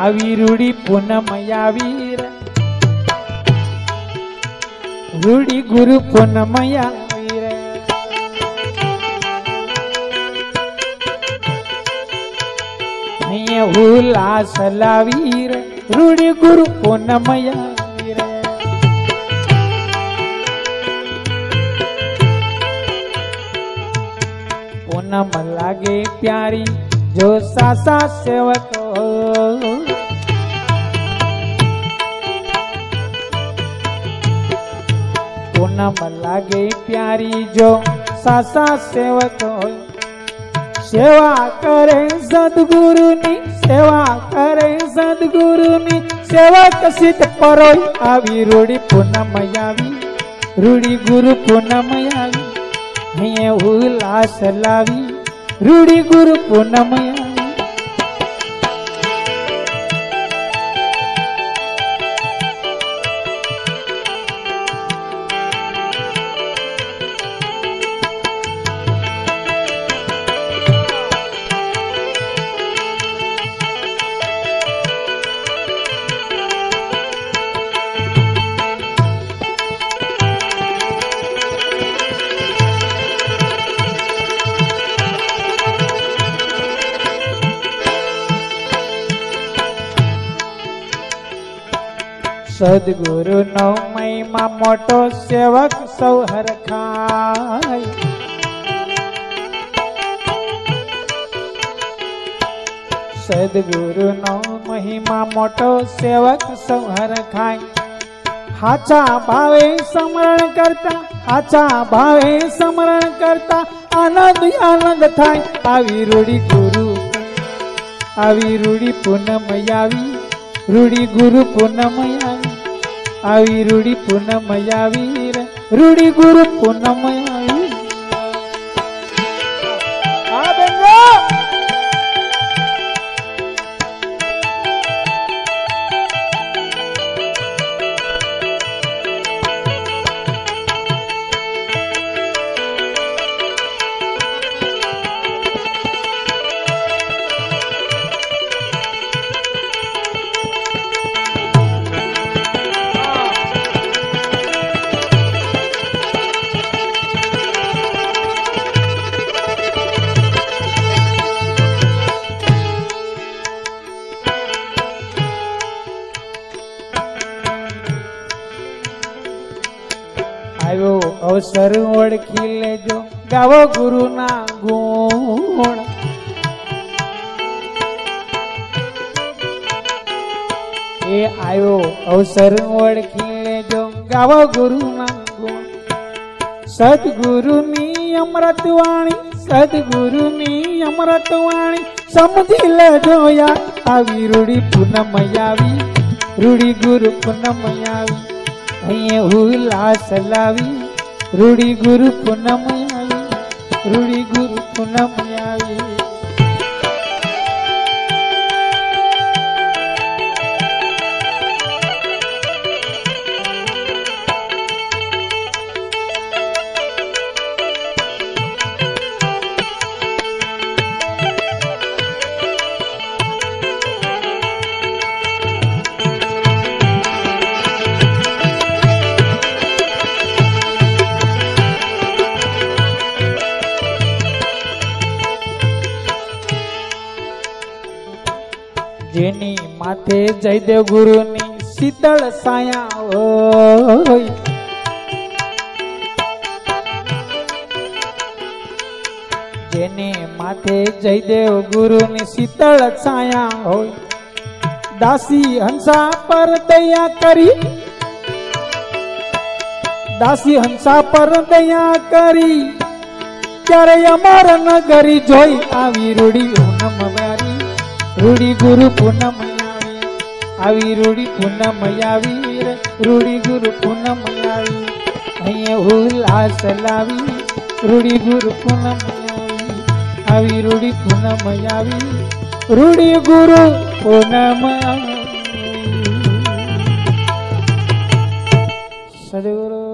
આવી રૂડી પૂનમ આવી રે રૂડી ગુરુ પૂનમ આવી રે અહીંયા ઉલ્લાસ લાવી રે રૂડી ગુરુ પૂનમ આવી રે પૂનમ લાગે પ્યારી જો સાસા સેવક પૂનમ લાગે પ્યારી જો સાસા સેવક હોય. સેવા કરે સદગુરુની, સેવા કરે સદગુરુની. સેવક સિદ્ધ પરોય આવી રૂડી પૂનમ આવી રૂડી ગુરુ પૂનમ આવી અહીંયા ઉલ્લાસ લાવી રૂડી ગુરુ પૂનમ આવી સદગુરુ નો મહિમા મોટો સેવક સૌ હરખાય. સદગુરુ નો મહિમા મોટો સેવક સૌ હરખાય. હાચા ભાવે સ્મરણ કરતા, હાચા ભાવે સ્મરણ કરતા આનંદ આનંદ થાય. આવી રૂડી ગુરુ, આવી રૂડી પૂનમ આવી રૂડી ગુરુ પૂનમ આવી રૂડી પૂનમ આવી રૂડી ગુરુ પૂનમ અવસર ઓળખી લેજો. ગાવો ગુરુના ગુણ. એ આવ્યો અવસર ઓળખી લેજો. ગાવો ગુરુના ગુણ. સદગુરુની અમૃત વાણી, સદગુરુની અમૃત વાણી. સમજી લેજો યાર, આવી રૂડી પૂનમ આવી રૂડી ગુરુ પૂનમ આવી અહીંયા ઉલ્લાસ લાવી. રૂડી ગુરુ પૂનમ આવી રૂડી ગુરુ પૂનમ આવી. જેની માથે જયદેવ ગુરુની શીતળ સાયા હોય જેને માથે જયદેવ ગુરુની શીતળ છાયા હોય દાસી હંસા પર દયા કરી દાસી હંસા પર દયા કરી ત્યારે અમાર નગરી જોઈ આવી રૂડી પૂનમ વારી રૂડી ગુરુ પૂનમ આવી આવી રૂડી પૂનમ આવી રે રૂડી ગુરુ પૂનમ આવી અહીંયા ઉલ્લાસ લાવી રૂડી ગુરુ પૂનમ આવી આવી રૂડી પૂનમ આવી રૂડી ગુરુ પૂનમ આવી સદગુરુ